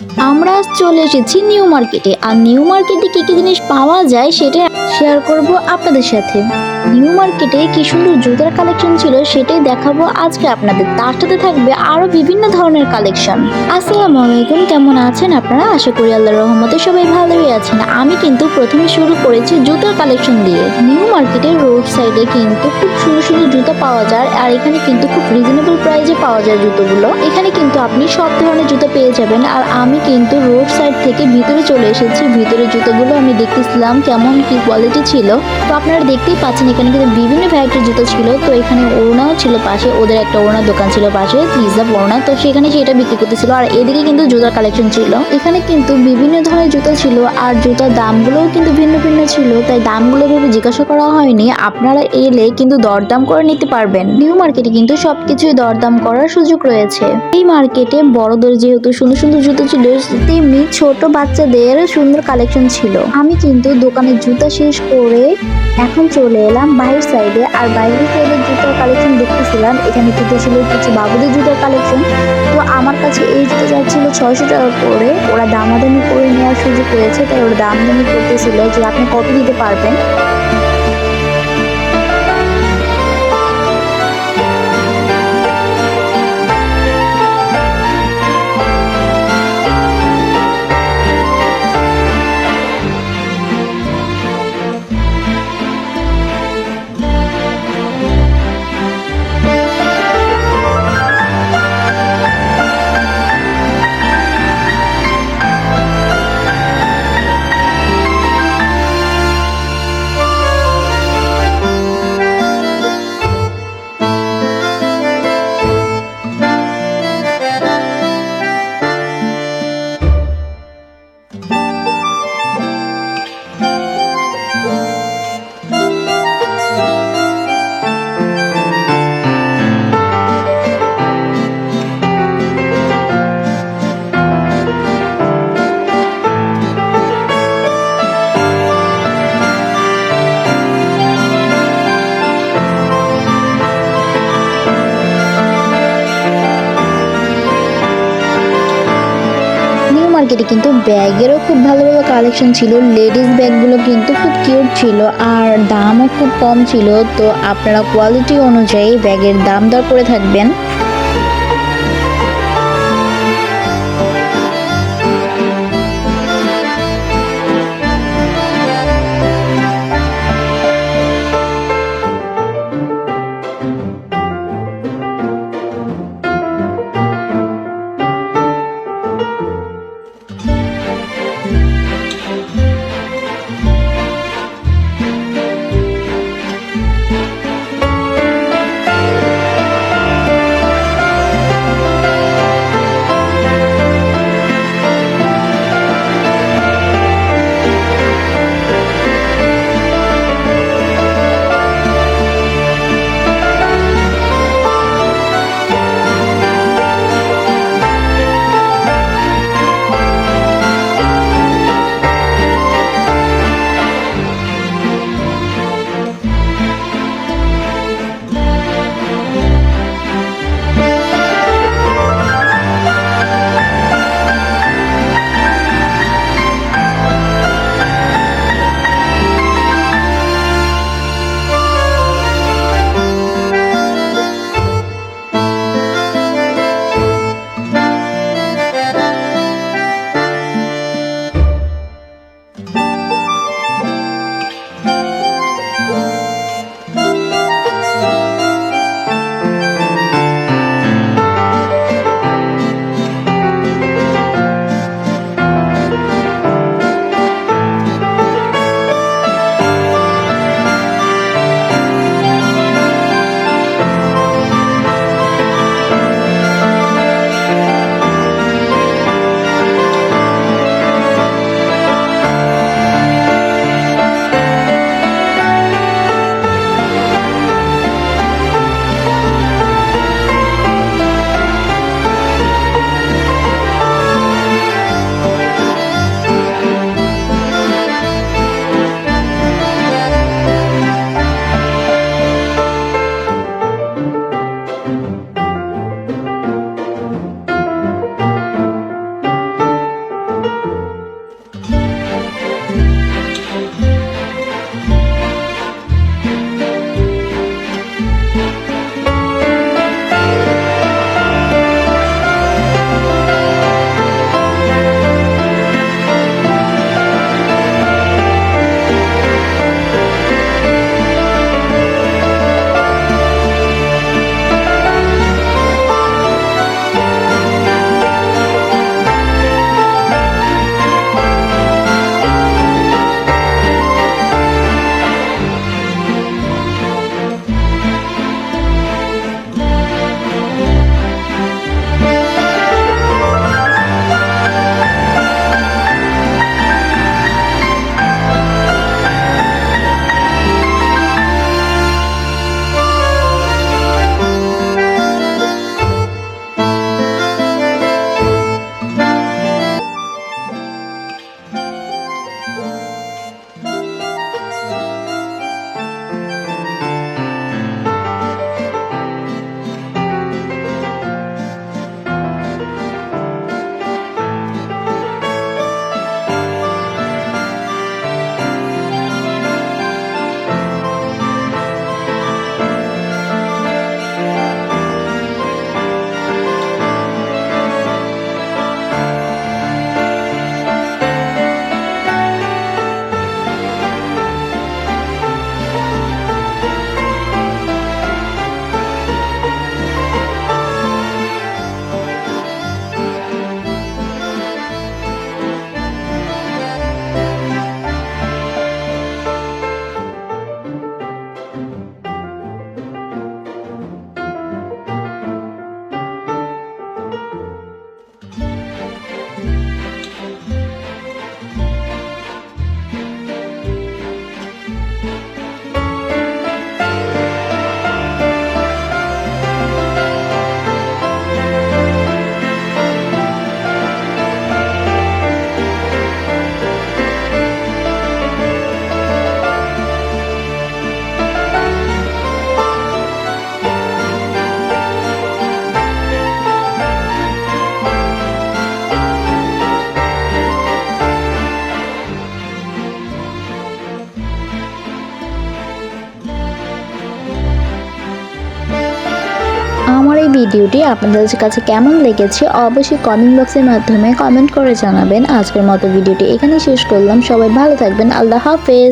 আমরা আজ চলে এসেছি নিউ মার্কেটে আর নিউ মার্কেটে কি কি জিনিস পাওয়া যায় সেটা শেয়ার করব আপনাদের সাথে। নিউ মার্কেটে কি সুন্দর জুতার কালেকশন ছিল সেটাই দেখাবো আজকে আপনাদের। তার সাথে থাকবে আরও বিভিন্ন ধরনের কালেকশন আসসালামু আলাইকুম, কেমন আছেন আপনারা? আশা করি আল্লাহর রহমতে সবাই ভালোই আছেন। আমি কিন্তু প্রথমে শুরু করেছি জুতার কালেকশন দিয়ে। নিউ মার্কেটের রোড সাইডে কিন্তু খুব সুন্দর সুন্দর জুতা পাওয়া যায়। আর এখানে কিন্তু খুব রিজনেবল প্রাইসে পাওয়া যায় জুতোগুলো। এখানে কিন্তু আপনি সব ধরনের জুতো পেয়ে যাবেন। আর আমি কিন্তু রোড সাইড থেকে ভিতরে চলে এসেছি। ভিতরে জুতোগুলো আমি দেখতেছিলাম কেমন কি কোয়ালিটি ছিল। তো আপনারা দেখতেই পাচ্ছেন, এখানে কিন্তু বিভিন্ন ভ্যারাইটির জুতো ছিল। তো এখানে ওড়নাও ছিল পাশে, ওদের একটা ওড়নার দোকান ছিল পাশে হিজাব ওড়না। তো সেখানে সেটা বিক্রি করতেছিল, আর এদিকে কিন্তু জুতার কালেকশন ছিল। এখানে কিন্তু বিভিন্ন ধরনের জুতো ছিল, আর জুতার দামগুলোও কিন্তু ভিন্ন ভিন্ন ছিল। তাই দামগুলো ভেবে জিজ্ঞাসা করা হয়নি। আপনারা এলে কিন্তু দরদাম করে নিতে পারবেন। নিউ মার্কেটে কিন্তু সবকিছুই দরদাম করার সুযোগ রয়েছে। এই মার্কেটে বড়দের যেহেতু সুন্দর সুন্দর জুতো ছিল তেমনি ছোট বাচ্চাদের সুন্দর কালেকশন ছিল। আমি কিন্তু দোকানের জুতা শেষ করে এখন চলে এলাম বাইরের সাইডে আর বাইরের সাইডে জুতার কালেকশন দেখতেছিলাম। এখানে কিন্তু ছিল কিছু বাবুদের জুতার কালেকশন তো আমার কাছে এই জুতো যাচ্ছিল ছয়শো টাকা করে, ওরা দামাদামি করে নেওয়ার সুযোগ পেয়েছে। তাই ওরা দামদামি করতেছিল যে আপনি কত দিতে পারবেন। মার্কেটে কিন্তু ব্যাগেরও খুব ভালো ভালো কালেকশন ছিল লেডিস ব্যাগগুলো কিন্তু খুব কিউট ছিল আর দামও খুব কম ছিল, তো আপনারা কোয়ালিটি অনুযায়ী ব্যাগের দাম দর করে থাকবেন। ভিডিওটি আপনাদের কাছে কেমন লেগেছে অবশ্যই কমেন্ট বক্সের মাধ্যমে কমেন্ট করে জানাবেন। আজকের মতো ভিডিওটি এখানে শেষ করলাম। সবাই ভালো থাকবেন। আল্লাহ হাফেজ।